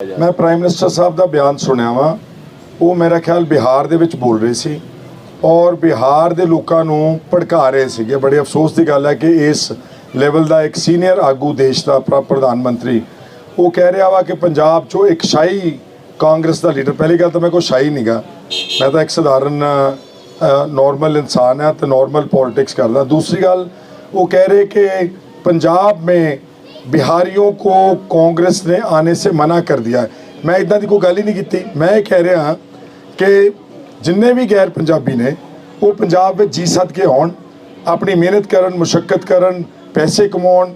ਮੈਂ prime minister ਸਾਹਿਬ ਦਾ ਬਿਆਨ ਸੁਣਿਆ ਵਾ। ਉਹ ਮੇਰਾ ਖਿਆਲ ਬਿਹਾਰ ਦੇ ਵਿੱਚ ਬੋਲ ਰਹੇ ਸੀ ਔਰ ਬਿਹਾਰ ਦੇ ਲੋਕਾਂ ਨੂੰ ਭੜਕਾ ਰਹੇ ਸੀਗੇ। ਬੜੇ ਅਫਸੋਸ ਦੀ ਗੱਲ ਹੈ ਕਿ ਇਸ ਲੈਵਲ ਦਾ ਇੱਕ ਸੀਨੀਅਰ ਆਗੂ ਦੇਸ਼ ਦਾ ਪ੍ਰਧਾਨ ਮੰਤਰੀ, ਉਹ ਕਹਿ ਰਿਹਾ ਵਾ ਕਿ ਪੰਜਾਬ 'ਚੋਂ ਇੱਕ ਸ਼ਾਹੀ ਕਾਂਗਰਸ ਦਾ ਲੀਡਰ, ਪਹਿਲੀ ਗੱਲ ਤਾਂ ਮੈਂ ਕੋਈ ਸ਼ਾਹੀ ਨਹੀਂਗਾ ਮੈਂ ਤਾਂ ਇੱਕ ਸਧਾਰਨ ਨਾਰਮਲ ਇਨਸਾਨ ਹਾਂ ਤੇ ਨਾਰਮਲ ਪੋਲਿਟਿਕਸ ਕਰਦਾ। ਦੂਸਰੀ ਗੱਲ, ਉਹ ਕਹਿ ਰਹੇ ਕਿ ਪੰਜਾਬ ਮੇਂ ਬਿਹਾਰੀਆਂ ਕੋ ਕਾਂਗਰਸ ਨੇ ਆਨੇ ਸੇ ਮਨਾ ਕਰ ਦਿਆ ਮੈਂ ਇਦਾਂ ਦੀ ਕੋਈ ਗੱਲ ਹੀ ਨਹੀਂ ਕੀਤੀ ਮੈਂ ਇਹ ਕਹਿ ਰਿਹਾ ਕਿ ਜਿੰਨੇ ਵੀ ਗੈਰ ਪੰਜਾਬੀ ਨੇ ਉਹ ਪੰਜਾਬ ਵਿੱਚ ਜੀ ਸੱਦ ਕੇ ਆਉਣ ਆਪਣੀ ਮਿਹਨਤ ਕਰਨ ਮੁਸ਼ਕਲ ਕਰਨ ਪੈਸੇ ਕਮਾਉਣ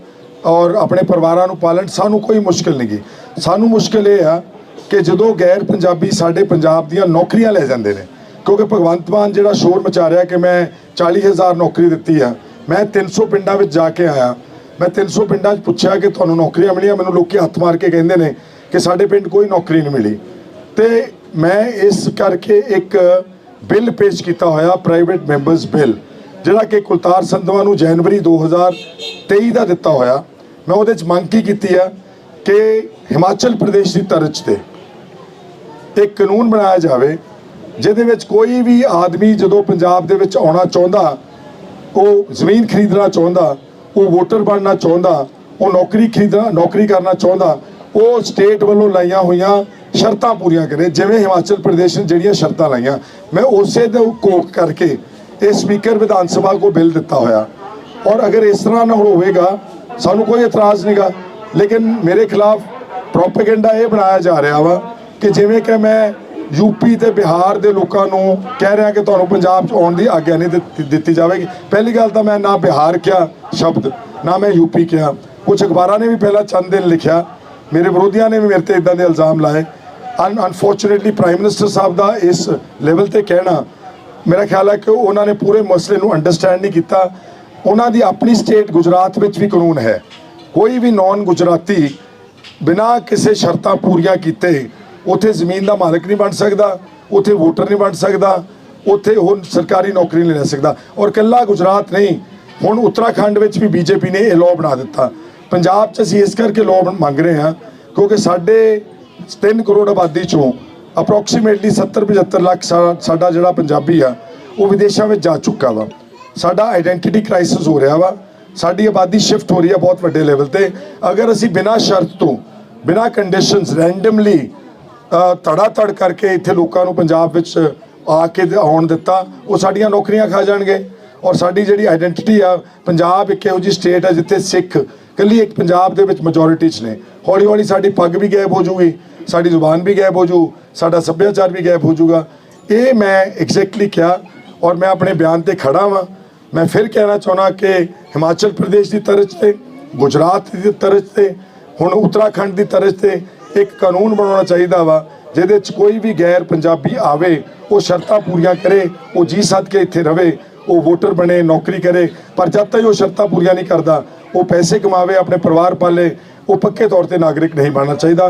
ਔਰ ਆਪਣੇ ਪਰਿਵਾਰਾਂ ਨੂੰ ਪਾਲਣ ਸਾਨੂੰ ਕੋਈ ਮੁਸ਼ਕਲ ਨਹੀਂ ਗਈ ਸਾਨੂੰ ਮੁਸ਼ਕਲ ਇਹ ਆ ਕਿ ਜਦੋਂ ਗੈਰ ਪੰਜਾਬੀ ਸਾਡੇ ਪੰਜਾਬ ਦੀਆਂ ਨੌਕਰੀਆਂ ਲੈ ਜਾਂਦੇ ਨੇ ਕਿਉਂਕਿ ਭਗਵੰਤ ਮਾਨ ਜਿਹੜਾ ਸ਼ੋਰ ਮਚਾ ਰਿਹਾ ਕਿ ਮੈਂ 40000 ਨੌਕਰੀ ਦਿੱਤੀ ਆ ਮੈਂ 300 ਪਿੰਡਾਂ ਵਿੱਚ ਜਾ ਕੇ ਆਇਆ ਮੈਂ 300 ਪਿੰਡਾਂ 'ਚ ਪੁੱਛਿਆ ਕਿ ਤੁਹਾਨੂੰ ਨੌਕਰੀਆਂ ਮਿਲੀਆਂ? ਮੈਨੂੰ ਲੋਕੀ ਹੱਥ ਮਾਰ ਕੇ ਕਹਿੰਦੇ ਨੇ ਕਿ ਸਾਡੇ ਪਿੰਡ ਕੋਈ ਨੌਕਰੀ ਨਹੀਂ ਮਿਲੀ। ਤੇ ਮੈਂ ਇਸ ਕਰਕੇ ਇੱਕ ਬਿੱਲ ਪੇਸ਼ ਕੀਤਾ ਹੋਇਆ ਪ੍ਰਾਈਵੇਟ ਮੈਂਬਰਸ ਬਿੱਲ, ਜਿਹੜਾ ਕਿ ਕੁਲਤਾਰ ਸੰਧਵਾ ਨੂੰ ਜਨਵਰੀ 2023 ਦਾ ਦਿੱਤਾ ਹੋਇਆ। ਮੈਂ ਉਹਦੇ 'ਚ ਮੰਗ ਕੀ ਕੀਤੀ ਆ ਕਿ ਹਿਮਾਚਲ ਪ੍ਰਦੇਸ਼ ਦੀ ਤਰਜ਼ ਤੇ ਇੱਕ ਕਾਨੂੰਨ ਬਣਾਇਆ ਜਾਵੇ, ਜਿਹਦੇ ਵਿੱਚ ਕੋਈ ਵੀ ਆਦਮੀ ਜਦੋਂ ਪੰਜਾਬ ਦੇ ਵਿੱਚ ਆਉਣਾ ਚਾਹੁੰਦਾ, ਉਹ ਜ਼ਮੀਨ ਖਰੀਦਣਾ ਚਾਹੁੰਦਾ ਉਹ ਵੋਟਰ ਬਣਨਾ ਚਾਹੁੰਦਾ, ਉਹ ਨੌਕਰੀ ਖਰੀਦਣਾ, ਨੌਕਰੀ ਕਰਨਾ ਚਾਹੁੰਦਾ, ਉਹ ਸਟੇਟ ਵੱਲੋਂ ਲਾਈਆਂ ਹੋਈਆਂ ਸ਼ਰਤਾਂ ਪੂਰੀਆਂ ਕਰੇ, ਜਿਵੇਂ ਹਿਮਾਚਲ ਪ੍ਰਦੇਸ਼ ਨੇ ਜਿਹੜੀਆਂ ਸ਼ਰਤਾਂ ਲਾਈਆਂ। ਮੈਂ ਉਸੇ ਦੇ ਕੋਕ ਕਰਕੇ ਇਹ ਸਪੀਕਰ ਵਿਧਾਨ ਸਭਾ ਕੋ ਬਿੱਲ ਦਿੱਤਾ ਹੋਇਆ। ਔਰ ਅਗਰ ਇਸ ਤਰ੍ਹਾਂ ਨਾ ਹੋਵੇਗਾ, ਸਾਨੂੰ ਕੋਈ ਇਤਰਾਜ਼ ਨਹੀਂਗਾ। ਲੇਕਿਨ ਮੇਰੇ ਖਿਲਾਫ ਪ੍ਰੋਪੇਗੈਂਡਾ ਇਹ ਬਣਾਇਆ ਜਾ ਰਿਹਾ ਵਾ ਕਿ ਜਿਵੇਂ ਕਿ ਮੈਂ ਯੂਪੀ ਤੇ ਬਿਹਾਰ ਦੇ ਲੋਕਾਂ ਨੂੰ ਕਹਿ ਰਿਹਾ ਕਿ ਤੁਹਾਨੂੰ ਪੰਜਾਬ 'ਚ ਆਉਣ ਦੀ ਆਗਿਆ ਨਹੀਂ ਦਿੱਤੀ- ਦਿੱਤੀ ਜਾਵੇਗੀ। ਪਹਿਲੀ ਗੱਲ ਤਾਂ ਮੈਂ ਨਾ ਬਿਹਾਰ ਕਿਹਾ ਸ਼ਬਦ, ਨਾ ਮੈਂ ਯੂਪੀ ਕਿਹਾ। ਕੁਝ ਅਖਬਾਰਾਂ ਨੇ ਵੀ ਪਹਿਲਾਂ ਚੰਦ ਦਿਨ ਲਿਖਿਆ। ਮੇਰੇ ਵਿਰੋਧੀਆਂ ਨੇ ਵੀ ਮੇਰੇ ਤੇ ਇਦਾਂ ਦੇ ਇਲਜ਼ਾਮ ਲਾਏ। Un unfortunately prime minister Sahib ਦਾ ਇਸ ਲੈਵਲ ਤੇ ਕਹਿਣਾ, ਮੇਰਾ ਖਿਆਲ ਹੈ ਕਿ ਉਹਨਾਂ ਨੇ ਪੂਰੇ ਮਸਲੇ ਨੂੰ ਅੰਡਰਸਟੈਂਡ ਨਹੀਂ ਕੀਤਾ। ਉਹਨਾਂ ਦੀ ਆਪਣੀ ਸਟੇਟ ਗੁਜਰਾਤ ਵਿੱਚ ਵੀ ਕਾਨੂੰਨ ਹੈ। ਕੋਈ ਵੀ ਨੌਨ ਗੁਜਰਾਤੀ ਬਿਨਾਂ ਕਿਸੇ ਸ਼ਰਤਾਂ ਪੂਰੀਆਂ ਕੀਤੇ ਉੱਥੇ ਜ਼ਮੀਨ ਦਾ ਮਾਲਕ ਨਹੀਂ ਬਣ ਸਕਦਾ, ਉੱਥੇ ਵੋਟਰ ਨਹੀਂ ਬਣ ਸਕਦਾ, ਉੱਥੇ ਉਹ ਸਰਕਾਰੀ ਨੌਕਰੀ ਨਹੀਂ ਲੈ ਸਕਦਾ। ਔਰ ਕੱਲਾ ਗੁਜਰਾਤ ਨਹੀਂ, ਹੁਣ ਉੱਤਰਾਖੰਡ ਵਿੱਚ ਵੀ ਬੀਜੇਪੀ ਨੇ ਇਹ ਲਾਅ ਬਣਾ ਦਿੱਤਾ। ਪੰਜਾਬ 'ਚ ਅਸੀਂ ਇਸ ਕਰਕੇ ਲਾਅ ਮੰਗ ਰਹੇ ਹਾਂ, ਕਿਉਂਕਿ ਸਾਡੇ 3 ਕਰੋੜ ਆਬਾਦੀ ਚੋਂ ਅਪਰੋਕਸੀਮੇਟਲੀ 70 75 ਲੱਖ ਸਾ- ਸਾਡਾ ਜਿਹੜਾ ਪੰਜਾਬੀ ਆ, ਉਹ ਵਿਦੇਸ਼ਾਂ ਵਿੱਚ ਜਾ ਚੁੱਕਾ ਵਾ। ਸਾਡਾ ਆਇਡੈਂਟੀਟੀ ਕ੍ਰਾਈਸਿਸ ਹੋ ਰਿਹਾ ਵਾ। ਸਾਡੀ ਆਬਾਦੀ ਸ਼ਿਫਟ ਹੋ ਰਹੀ ਹੈ ਬਹੁਤ ਵੱਡੇ ਲੈਵਲ ਤੇ। ਅਗਰ ਅਸੀਂ ਬਿਨਾਂ ਸ਼ਰਤ ਤੋਂ, ਬਿਨਾਂ ਕੰਡੀਸ਼ਨਸ ਰੈਂਡਮਲੀ ਧੜਾ ਧੜ ਕਰਕੇ ਇੱਥੇ ਲੋਕਾਂ ਨੂੰ ਪੰਜਾਬ ਵਿੱਚ ਆ ਕੇ ਆਉਣ ਦਿੱਤਾ। ਉਹ ਸਾਡੀਆਂ ਨੌਕਰੀਆਂ ਖਾ ਜਾਣਗੇ। ਔਰ ਸਾਡੀ ਜਿਹੜੀ ਆਇਡੈਂਟੀਟੀ ਆ, ਪੰਜਾਬ ਇੱਕ ਇਹੋ ਜਿਹੀ ਸਟੇਟ ਆ ਜਿੱਥੇ ਸਿੱਖ ਕੱਲੀ ਇੱਕ ਪੰਜਾਬ ਦੇ ਵਿੱਚ ਮੈਜੋਰਿਟੀ 'ਚ ਨੇ। ਹੌਲੀ ਹੌਲੀ ਸਾਡੀ ਪੱਗ ਵੀ ਗਾਇਬ ਹੋ ਜੂਗੀ ਸਾਡੀ ਜ਼ੁਬਾਨ ਵੀ ਗਾਇਬ ਹੋ ਜੂ ਸਾਡਾ ਸੱਭਿਆਚਾਰ ਵੀ ਗਾਇਬ ਹੋ ਜੂਗਾ ਇਹ ਮੈਂ ਐਗਜ਼ੈਕਟਲੀ ਕਿਹਾ ਔਰ ਮੈਂ ਆਪਣੇ ਬਿਆਨ ਤੇ ਖੜਾ ਵਾਂ। ਮੈਂ ਫਿਰ ਕਹਿਣਾ ਚਾਹੁੰਦਾ ਕਿ ਹਿਮਾਚਲ ਪ੍ਰਦੇਸ਼ ਦੀ ਤਰਜ਼ ਤੇ, ਗੁਜਰਾਤ ਦੀ ਤਰਜ਼ ਤੇ, ਹੁਣ ਉੱਤਰਾਖੰਡ ਦੀ ਤਰਜ਼ ਤੇ ਇੱਕ ਕਾਨੂੰਨ ਬਣਾਉਣਾ ਚਾਹੀਦਾ ਵਾ, ਜਿਹਦੇ 'ਚ ਕੋਈ ਵੀ ਗੈਰ ਪੰਜਾਬੀ ਆਵੇ, ਉਹ ਸ਼ਰਤਾਂ ਪੂਰੀਆਂ ਕਰੇ, ਉਹ ਜੀ ਸੱਦ ਕੇ ਇੱਥੇ ਰਵੇ, ਉਹ ਵੋਟਰ ਬਣੇ, ਨੌਕਰੀ ਕਰੇ, ਪਰ ਜਦ ਤੱਕ ਉਹ ਸ਼ਰਤਾਂ ਪੂਰੀਆਂ ਨਹੀਂ ਕਰਦਾ, ਉਹ ਪੈਸੇ ਕਮਾਵੇ, ਆਪਣੇ ਪਰਿਵਾਰ ਪਾਲੇ, ਉਹ ਪੱਕੇ ਤੌਰ ਤੇ ਨਾਗਰਿਕ ਨਹੀਂ ਬਣਨਾ ਚਾਹੀਦਾ।